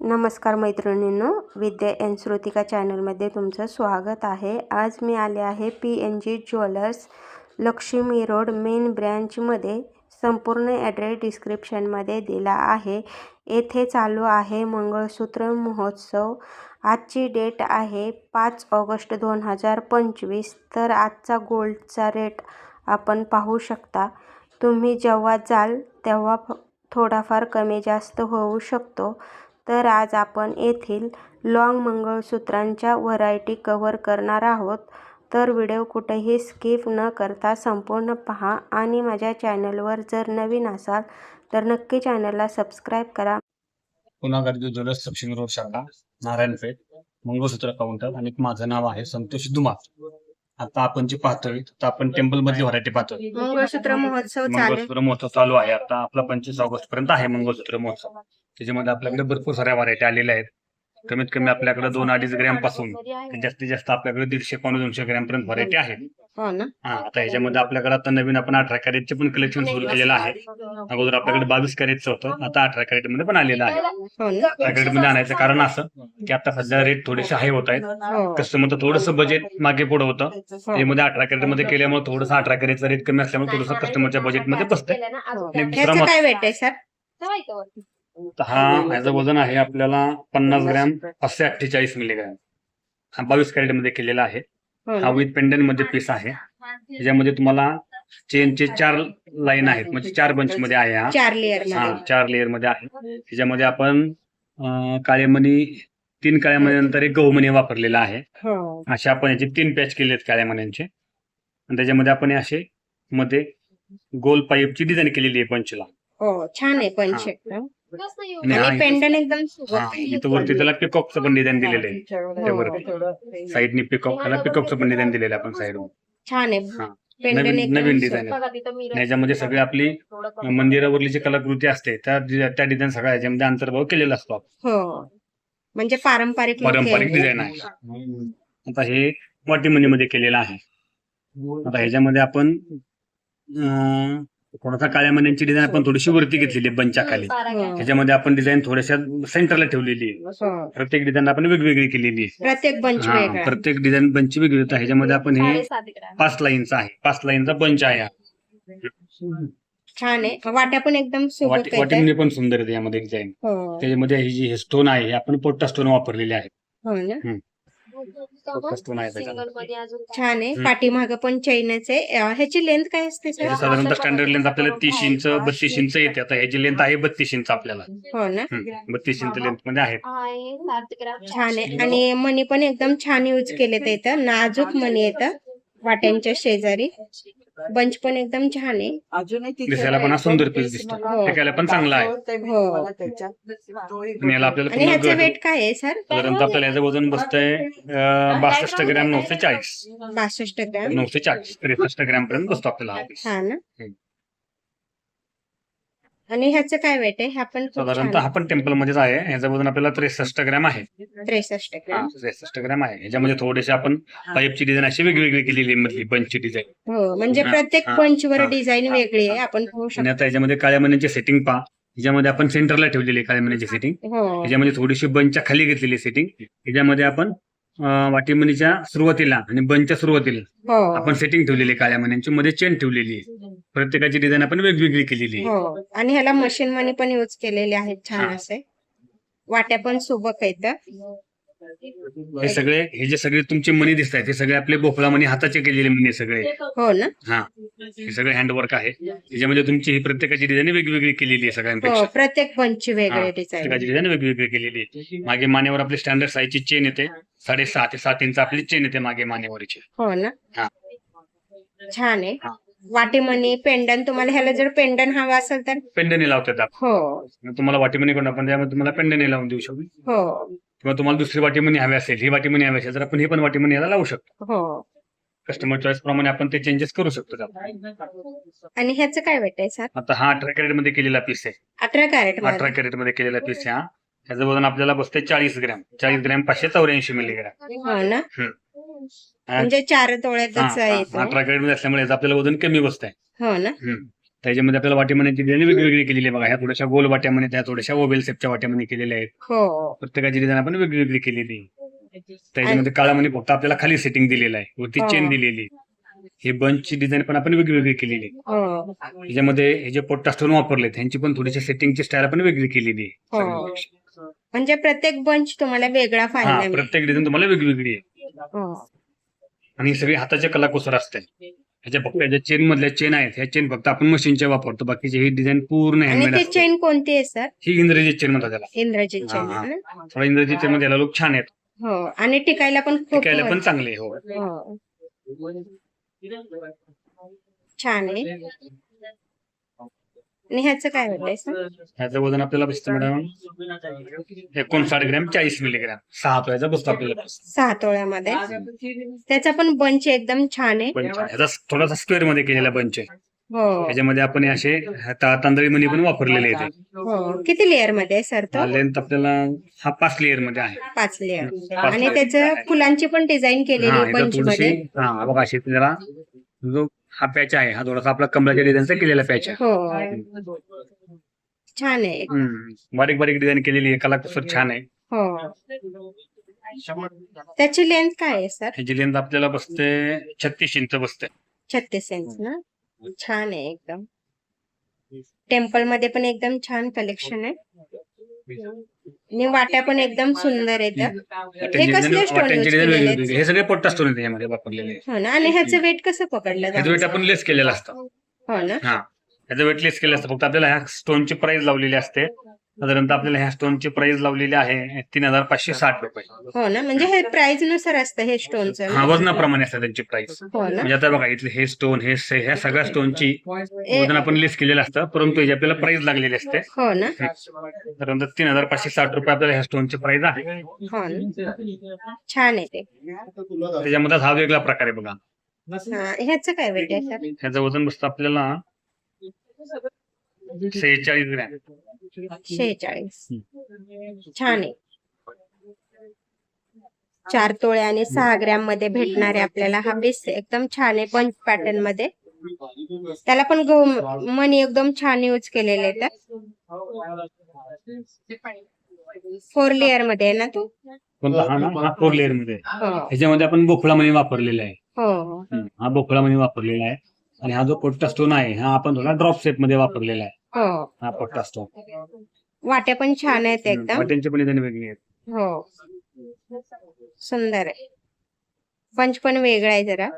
नमस्कार मैत्रिणींनो विद्या एन श्रुतिका चॅनलमध्ये तुमचं स्वागत आहे. आज मी आले आहे P N G jewellers Laxmi road main ब्रँचमध्ये. संपूर्ण ॲड्रेस डिस्क्रिप्शनमध्ये दिला आहे. येथे चालू आहे मंगळसूत्र महोत्सव. आजची डेट आहे पाच ऑगस्ट दोन हजार पंचवीस. तर आजचा गोल्डचा रेट आपण पाहू शकता. तुम्ही जेव्हा जाल तेव्हा थोडाफार कमी जास्त होऊ शकतो. तर आज आपण येथील लॉंग मंगळसूत्रांच्या व्हरायटी कव्हर करणार आहोत. तर व्हिडिओ कुठेही स्किप न करता संपूर्ण पहा आणि माझ्या चॅनलवर जर नवीन असाल तर नक्की चॅनलला सबस्क्राईब करा. पुन्हा गर्दी ज्वेलर्स दक्षिण रोड शाखा नारायणपेठ मंगळसूत्र काउंटर आणि माझं नाव आहे संतोष दुमार. आता आपण जे पाहतोय तर आपण टेम्पल मधली व्हरायटी पाहतोय. मंगळसूत्र महोत्सव मंगळसूत्र महोत्सव चालू आहे. आता आपला पंचवीस ऑगस्ट पर्यंत आहे मंगळसूत्र महोत्सव. त्याच्यामध्ये आपल्याकडे भरपूर साऱ्या व्हरायटी आलेल्या आहेत. कमीत कमी आपल्याकडे दोन अडीच ग्रॅमपासून जास्तीत जास्त आपल्याकडे दीडशे पावणे दोनशे ग्रॅम पर्यंत व्हरायटी आहे. हो ना. हा आता ह्याच्यामध्ये आपल्याकडे आता नवीन आपण अठरा कॅरेटचे पण कलेक्शन सुरू केलेलं आहे. अगोदर आपल्याकडे बावीस कॅरेटचं होतं आता अठरा कॅरेटमध्ये पण आलेलं आहे. हो ना. अठरा मध्ये आणायचं कारण असं की आता सध्या रेट थोडेसे हाय होत आहेत. हो. कस्टमरचं थोडंसं बजेट मागे पुढे होतं. हो. त्यामध्ये अठरा कॅरेटमध्ये केल्यामुळे थोडंसं अठरा कॅरेटचा रेट कमी असल्यामुळे थोडंसं कस्टमरच्या बजेटमध्ये बसतंय. हो. दुसरा हा ह्याचं वजन आहे आपल्याला पन्नास ग्रॅम पाचशे अठ्ठेचाळीस मिलीग्रॅम. हा बावीस कॅरेटमध्ये केलेला आहे. हो. हा? विथ पेंडनमध्ये पीस आहे. त्याच्यामध्ये तुम्हाला चेनचे चार लाईन आहेत. म्हणजे चार बंच मध्ये आहे हा. चार लेअर हा मध्ये चार लेअरमध्ये आहे. त्याच्यामध्ये आपण अं, काळे मणी तीन काळ्या मणी एक गहू मणी वापरलेला आहे. हो. असे आपण याचे तीन पॅच केले आहेत काळ्या मण्यांचे. आणि त्याच्यामध्ये आपण असे मध्ये गोल पाईपची डिझाईन केलेली आहे पंचला. हो छान आहे पंच पेंडन एकदम. इथं वरती त्याला पिकॉकचं पण डिझाईन दिलेलं आहे. त्यावरती साईडनी पिकॉक त्याला पिकॉकचं पण डिझाईन दिलेलं आहे आपण साईडवर. छान आहे. हा. नवीन नवीन. डिझाईन आहे. ह्याच्यामध्ये सगळी आपली मंदिरावरली जी कलाकृती असते त्या त्या डिझाईन सगळ्या ह्याच्यामध्ये अंतर्भाव केलेला असतो आपण. हो. म्हणजे पारंपरिक पारंपरिक. डिझाईन आहे. आता हे वाटीमणीमध्ये केलेलं आहे. आता ह्याच्यामध्ये आपण थोडासा काळ्या मण्यांची डिझाईन आपण थोडीशी वरती घेतलेली आहे बंचच्या खाली. हो. ह्याच्यामध्ये आपण डिझाईन थोड्याशा सेंटरला ठेवलेली आहे. हो. प्रत्येक डिझाईन आपण वेगवेगळी केलेली आहे. प्रत्येक बंच हा, प्रत्येक डिझाईन बंच वेगळी होता. ह्याच्यामध्ये आपण हे पाच लाईनचा आहे. पाच लाईनचा बंच आहे हा. छान आहे. वाट्या पण एकदम वाटी वाटीमध्ये पण सुंदर आहे यामध्ये डिझाईन हो. त्याच्यामध्ये ही जी स्टोन आहे हे आपण पोट्टा स्टोन वापरलेले आहे हो ना. आहे त्याच्यामध्ये छान आहे. पाठीमाग पण चैनच आहे. ह्याची लेंथ काय असते सर साधारणतः स्टँडर्ड लेंथ आपल्याला तीस इंच बत्तीस इंच. येते. आता ह्याची लेंथ आहे बत्तीस इंच आपल्याला. हो ना? बत्तीस इंच लेंथमध्ये आहे. छान आहे. आणि मणी पण एकदम छान यूज केले ते इथं. नाजूक मणी येतं वाट्यांच्या शेजारी. बंच पण एकदम छान आहे अजूनही दिसायला पण हा सुंदर piece दिसतो. हो. फेकायला पण चांगला आहे. हो. आणि याला आपल्याला आणि पुन्हा ह्याचं गट- वेट काय आहे सर साधारणतः आपल्याला याचं वजन बसतंय अं, बासष्ट ग्रॅम नऊशे चाळीस बासष्ट ग्रॅम नऊशे चाळीस त्रेसष्ट ग्रॅम पर्यंत बसतो आपल्याला हा. हा ना हम्म. आणि ह्याचं काय वेट आहे? ह्या पण खूप छान साधारणतः हा पण टेम्पल मध्येच आहे. ह्याचं वजन आपल्याला त्रेसष्ट ग्रॅम आहे. त्रेसष्ट ग्रॅम. त्रेसष्ट ग्रॅम आहे. ह्याच्यामध्ये थोडेसे आपण पाईपची डिझाईन अशी वेगवेगळी केलेली आहे मधली बंचची डिझाईन हो म्हणजे हा, प्रत्येक हा, पंच वर हा. डिझाईन वेगळी आहे. आपण पाहू आणि शकतो. आता ह्याच्यामध्ये काळ्या मण्याची सेटिंग पहा. ह्याच्यामध्ये आपण सेंटरला ठेवलेली आहे काळ्या मण्याची सेटिंग हो. ह्याच्यामध्ये थोडीशी बंचच्या खाली घेतलेली सेटिंग ह्याच्यामध्ये आपण अं, वाटीमणीच्या सुरुवातीला आणि बंचच्या सुरुवातीला हो. आपण सेटिंग ठेवलेली आहे काळ्या मण्यांची. मध्ये चेन ठेवलेली आहे. प्रत्येकाची डिझाईन आपण वेगवेगळी केलेली आहे. हो आणि ह्याला मशीन मनी पण यूज केलेले आहेत छान हा. असे. वाट्या पण सुबक आहेत हे सगळे हे जे सगळे तुमचे मणी दिसत आहेत हे सगळे आपले भोपळा मणी हाताचे केलेले मणी सगळे. हो ना? हा. हे सगळे हँडवर्क आहे. त्याच्यामध्ये तुमची ही प्रत्येकाची डिझाईन वेगवेगळी केलेली आहे हो सगळ्यांपेक्षा प्रत्येक पंचची वेगळे हा, डिझाईन प्रत्येकाची डिझाईन वेगवेगळी केलेली आहे. मागे मानेवर आपली स्टँडर्ड साईजची चेन येते. साडेसहा ते सात इंच आपली चेन येते मागे मानेवरची. हो ना? हा. छान आहे. हा. वाटी मनी पेंडन तुम्हाला ह्याला जर पेंडन हवा असेल तर? पेंडने लावतात आपण हो. तुम्हाला वाटीमणी कोण आपण त्यामध्ये तुम्हाला पेंडने लावून देऊ शकतो हो. किंवा तुम्हाला दुसरी वाटीमणी हवी असेल ही वाटीमणी हवी असेल तर आपण ही पण वाटीमणी याला लावू शकतो. हो. कस्टमर चॉईस प्रमाणे आपण ते चेंजेस करू शकतो त्यात. आणि ह्याचं काय वेट आहे सर? आता हा अठरा कॅरेटमध्ये केलेला पीस आहे. अठरा कॅरेट अठरा कॅरेटमध्ये केलेला पीस आहे हा. त्याचं वजन आपल्याला बसते चाळीस ग्रॅम. चाळीस ग्रॅम पाचशे चौऱ्याऐंशी मिलीग्रॅम. हो ना. हम्म. म्हणजे चार तोळ्यातच येतो अठरा कॅरेट असल्यामुळे याचं आपल्याला वजन कमी बसत आहे हो ना त्याच्यामध्ये आपल्याला वाट्यामध्ये डिझाईन वेगवेगळी केलेली आहे बघा ह्या थोड्याशा गोल वाट्यामध्ये त्या थोड्याशा ओबेल सेपच्या वाट्यामध्ये केलेल्या आहेत हो प्रत्येकाची डिझाईन आपण वेगवेगळी केलेली आहे त्याच्यामध्ये काळामध्ये फक्त आपल्याला खाली सेटिंग दिलेलं आहे वरती हा. चेन दिलेली आहे. हे बंचची डिझाईन पण आपण वेगवेगळी केलेली आहे हो त्याच्यामध्ये हे जे पोट्टा स्टोन वापरले त्यांची पण थोडीशी सेटिंगची स्टाईल आपण वेगळी केलेली आहे हो. सगळ्यांपेक्षा. म्हणजे प्रत्येक बंच तुम्हाला वेगळा हा मिळेल. प्रत्येक डिझाईन तुम्हाला वेगवेगळी आहे हो आणि ही सगळी हाताच्या कलाकुसर असते. ह्याच्या फक्त ह्याच्या चेन मधल्या चेन आहेत. ह्या चेन फक्त आपण मशीनच्या वापरतो. बाकीची ही डिझाईन पूर्ण आणि हँडमेड ते असते. चेन कोणती आहे सर ही इंग्रजी चेन म्हणतात त्याला. इंद्रजी हा, चेन हा. आहे ना? थोडा इंग्रजी चेन मध्ये याला लोक छान आहेत हो आणि टिकायला पण खूप टिकायला पण चांगले आहे, हो. हो. छान आहे. आणि ह्याचं काय सर ह्याचं वजन आपल्याला बसतं मॅडम. एकोणसाठ ग्रॅम चाळीस मिलीग्रॅम? सहा तोळ्याचा बसतो आपल्याला. सहा तोळ्यामध्ये. त्याचा पण बंच एकदम छान आहे. ह्याचा थोडासा स्क्वेअरमध्ये केलेला बंच आहे. हो. त्याच्यामध्ये आपण हे असे ता- तांदळी मणी पण वापरलेले आहेत. हो. किती लेअरमध्ये आहे सर तो? लेंथ आपल्याला हा पाच लेअरमध्ये आहे. पाच लेअर पाच आणि layer. त्याचं फुलांची पण डिझाईन केलेली हा आहे इथं बंच थोडीशी मध्ये हा बघा अशी जरा जो हा पॅच आहे. हा थोडासा आपला कमळाच्या डिझाईनचा केलेला पॅच आहे. हो. छान आहे. हम्म. बारीक बारीक डिझाईन केलेली आहे. कलाकुसर छान आहे. हो. त्याची लेंथ काय आहे सर ह्याची लेंथ आपल्याला बसते छत्तीस इंच बसते. छत्तीस इंच ना? छान आहे एकदम. टेम्पलमध्ये पण एकदम छान कलेक्शन आहे. आणि वाट्या पण एकदम सुंदर आहेत कसले वाट्यांची वेगवेगळी. हे सगळे पोट्टा स्टोन वापरलेले. हो ना आणि ह्याचं वेट कसं पकडलं ह्याचं वेट जातं? आपण लेस केलेलं असतं. हो ना. हा. ह्याचं वेट लेस केलं असतं. फक्त आपल्याला ह्या स्टोनची प्राइस लावलेली असते. साधारणतः आपल्याला ह्या स्टोनची प्राइस लावलेली आहे तीन हजार पाचशे साठ रुपये. हो ना म्हणजे हे प्राइसनुसार असतं हे स्टोनचं हा वजनाप्रमाणे असतं त्यांची प्राइस हो ना. म्हणजे आता बघा इथले हे स्टोन हे से- ह्या सगळ्या स्टोनची वजन आपण लेस केलेलं असतं परंतु याची आपल्याला प्राइस लागलेली असते. हो ना. साधारणतः तीन हजार पाचशे साठ रुपये आपल्याला ह्या स्टोनची प्राइस आहे. हो ना. छान आहे ते. त्याच्यामध्ये हा वेगळा प्रकार आहे बघा. हा, ह्याचं काय वेट आहे सर? ह्याचं वजन बसतं आपल्याला सेहेचाळीस ग्रॅम. शेहेचाळीस छान आहे. चार तोळे आणि सहा ग्रॅममध्ये भेटणारे आपल्याला हा पीस एकदम छान आहे पंच पॅटर्नमध्ये. त्याला पण गो मनी एकदम छान यूज केलेले आहेत फोर लेअरमध्ये आहे ना तू? फोर लेअरमध्ये. हो. ह्याच्यामध्ये आपण बोखळा मणी वापरलेला आहे. हो. हा बोखळा मणी वापरलेला आहे. आणि हा जो पोट्टा स्टोन आहे हा आपण थोडा ड्रॉप शेपमध्ये वापरलेला आहे. हो. हा पोट्टा स्टोन वाट्या पण छान आहेत एकदम. वाट्यांची पण डिझाईन वेगळी आहेत. हो. सुंदर आहे. पंच पण वेगळा आहे जरा.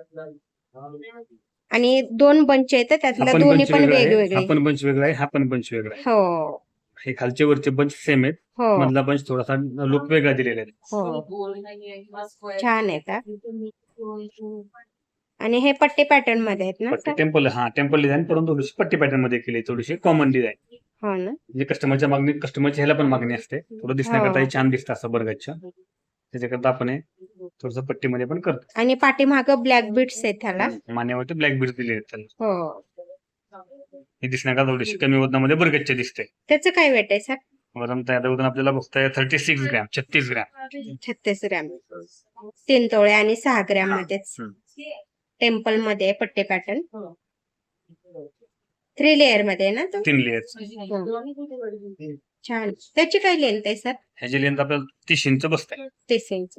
आणि दोन बंच आहेत त्यातला दोन्ही पण वेगळा आहे. वेगवेगळे. हा पण बंच वेगळा आहे हा पण बंच वेगळा आहे. हो. हे खालचे वरचे बंच सेम आहेत. हो. मधला बंच थोडासा लुक वेगळा दिलेला आहे. हो. छान आहेत हा. आणि हे पट्टी पॅटर्नमध्ये आहेत ना पट्टी? टेम्पल हा टेम्पल डिझाईन परंतु थोडीशी पट्टी पॅटर्नमध्ये केली थोडीशी कॉमन डिझाईन हो ना. म्हणजे कस्टमरच्या मागणी कस्टमरच्या ह्याला पण मागणी असते. थोडं दिसण्याकरता हे. छान दिसतं असं बर्गच्या त्याच्याकरता आपण हे थोडस पट्टीमध्ये पण करतो. आणि पाठीमाग ब्लॅक बीट्स आहेत त्याला मान्यावरती ब्लॅक बीड दिले आहेत त्याला. हो. हे दिसण्याकरता थोडीशी कमी वजनामध्ये बर्गच्चे दिसते. त्याचं काय वेट आहे सर वजन तयार वजन आपल्याला बघताय थर्टी सिक्स ग्रॅम छत्तीस ग्रॅम छत्तीस ग्रॅम तीन तोळे आणि सहा ग्रॅम मध्येच. हम्म. टेम्पलमध्ये आहे पट्टी पॅटर्न. थ्री लेअरमध्ये आहे ना तो? तीन लेअर्स. हो. छान. त्याची काय लेंथ आहे सर ह्याची लेंथ आपल्याला तीस इंच बसते. तीस इंच.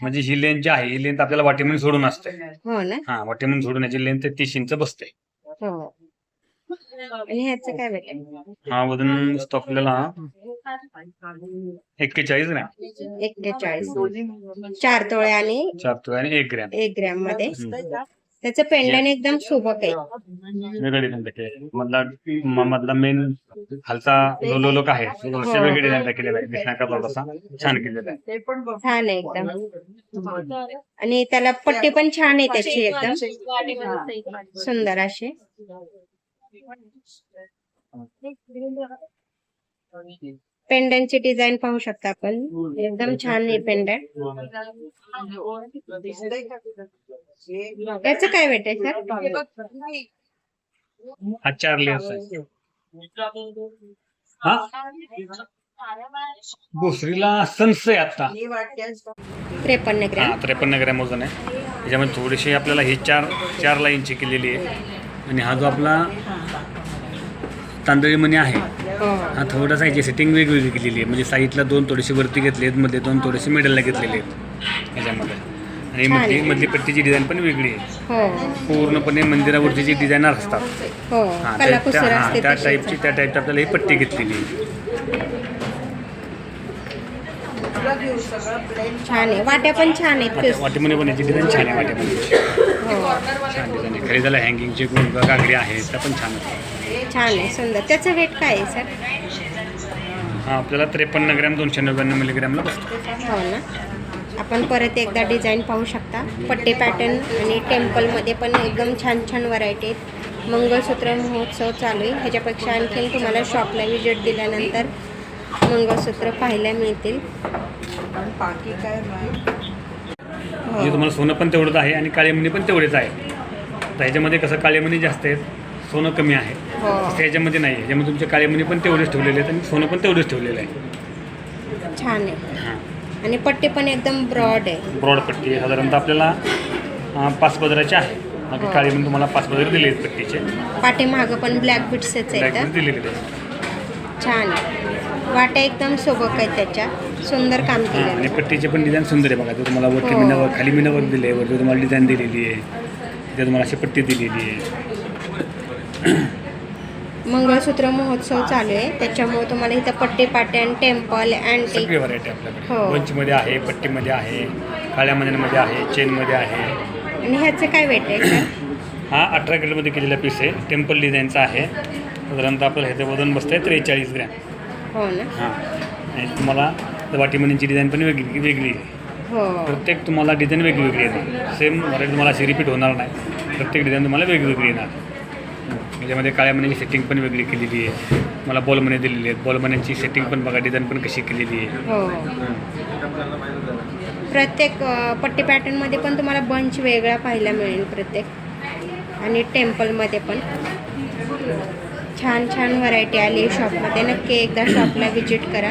म्हणजे ही लेंथ जी आहे ही लेंथ आपल्याला वाटेमधून सोडून असते. हो ना? हा वाटेमधून सोडून याची लेंथ तीस इंच बसते. हो आणि ह्याचं काय आहे? हा वजन आपल्याला. एक्केचाळीस ग्रॅम. एक्केचाळीस. चार तोळे आणि चार तोळे आणि एक ग्रॅम. एक ग्रॅममध्ये. हम्म. त्याचं पेंडन एकदम सुबक आहे. वेगळे डिझाईन टाकले मधला म- मधला मेन खालचा जो लोक आहे तो वेगळे डिझाईन केलेला आहे. दिसण्याचा थोडासा छान केलेला आहे. छान आहे एकदम. आणि त्याला पट्टी पण छान आहे त्याची एकदम. सुंदर अशी. पेंडनची डिझाईन पाहू शकता आपण. एकदम छान आहे पेंडन याचं काय वेट आहे सर हा चार हा? भोसरीला सन्स आहे आता. त्रेपन्न हा ग्रॅम त्रेपन्न ग्रॅम वजन आहे. त्याच्यामध्ये थोडीशी आपल्याला ही चार चार लाईनची केलेली आहे. आणि हा जो आपला तांदळी मणी आहे हो. हा थोडासा याची सेटिंग वेगवेगळी केलेली आहे. म्हणजे साईडला दोन थोडेसे वरती घेतले आहेत मध्ये दोन थोडेसे मिडलला घेतलेले आहेत. याच्यामध्ये आणि मधली. मधली पट्टीची डिझाईन पण वेगळी आहे. हो. पूर्णपणे मंदिरावरती जी डिझायनर असतात. हो. त्या त्या-. टाईपची त्या टाईपची आपल्याला ही पट्टी घेतलेली आहे. छान आहे. वाट्या पण छान आहेत. वाटे- वाटेमध्ये पण याची डिझाईन छान आहे वाटेमध्ये खरेदीला हँगिंगचे गुंग गागडी आहेत त्या पण छान आहेत. छान आहे सुंदर. त्याचं वेट काय आहे सर हा आपल्याला त्रेपन्न ग्रॅम दोनशे नव्याण्णव मिलीग्रॅमला बसतो. हो ना. आपण परत एकदा डिझाईन पाहू शकता. पट्टे पॅटर्न आणि टेम्पलमध्ये पण एकदम छान छान व्हरायटी आहेत. मंगळसूत्र महोत्सव चालू आहे. ह्याच्यापेक्षा आणखीन तुम्हाला शॉपला विजिट दिल्यानंतर मंगळसूत्र पाहायला मिळतील. म्हणजे तुम्हाला सोनं पण तेवढंच आहे आणि काळे मणी पण तेवढेच आहे. तर ह्याच्यामध्ये कसं काळे मणी जास्त आहेत सोनं कमी आहे. हो. तसं ह्याच्यामध्ये नाही. ह्याच्यामध्ये तुमचे काळे मणी पण तेवढेच ठेवलेले आहेत आणि सोनं पण तेवढेच ठेवलेलं आहे. छान आहे. हां. आणि पट्टे पण एकदम ब्रॉड आहे. ब्रॉड पट्टी आहे. साधारणतः आपल्याला अं, पाच पदराचे आहे. बाकी हो. काळे मणी तुम्हाला पाच पदर दिले आहेत पट्टीचे. पाठीमागं पण ब्लॅक बिट्सच ब्लॅक आहेत. दिलेले आहेत. छान आहे. वाट्या एकदम सोबक आहेत त्याच्या. सुंदर काम हां. केलेलं आणि आहे पट्टीचे पण डिझाईन सुंदर आहे बघा. ते तुम्हाला वरती हो. मिनावर खाली मिनावर दिले आहे वरती तुम्हाला डिझाईन दिलेली आहे. तिथे तुम्हाला अशी पट्टी दिलेली आहे. मंगळसूत्र महोत्सव चालू आहे. त्याच्यामुळे तुम्हाला इथं पट्टे पाट्यान टेम्पल अँटिक सगळी व्हरायटी आपल्याकडे. हो. बंचमध्ये आहे पट्टीमध्ये आहे काळ्या मण्यांमध्ये आहे चेनमध्ये आहे. आणि ह्याचं काय वेट आहे हा अठरा ग्रेडमध्ये केलेला पीस आहे. टेम्पल डिझाईनचा आहे. साधारणतः आपल्याला ह्याचं वजन बसतं आहे त्रेचाळीस ग्रॅम. हो ना. हां. आणि तुम्हाला वाटीमणींची डिझाईन पण वेगळी वेगळी आहे. हो प्रत्येक तुम्हाला डिझाईन वेगवेगळी येणार. सेम व्हरायटी तुम्हाला अशी रिपीट होणार नाही. प्रत्येक डिझाईन तुम्हाला वेगवेगळी येणार. याच्यामध्ये काळ्या मण्याची सेटिंग पण वेगळी केलेली आहे. मला बॉल मने दिलेली आहेत. बॉल मन्यांची सेटिंग पण बघा डिझाईन पण कशी केलेली आहे. हो. प्रत्येक पट्टी पॅटर्नमध्ये पण तुम्हाला बंच वेगळा पाहायला मिळेल प्रत्येक. आणि टेम्पलमध्ये पण. छान छान व्हरायटी आली आहे शॉपमध्ये नक्की एकदा शॉपला व्हिजिट करा.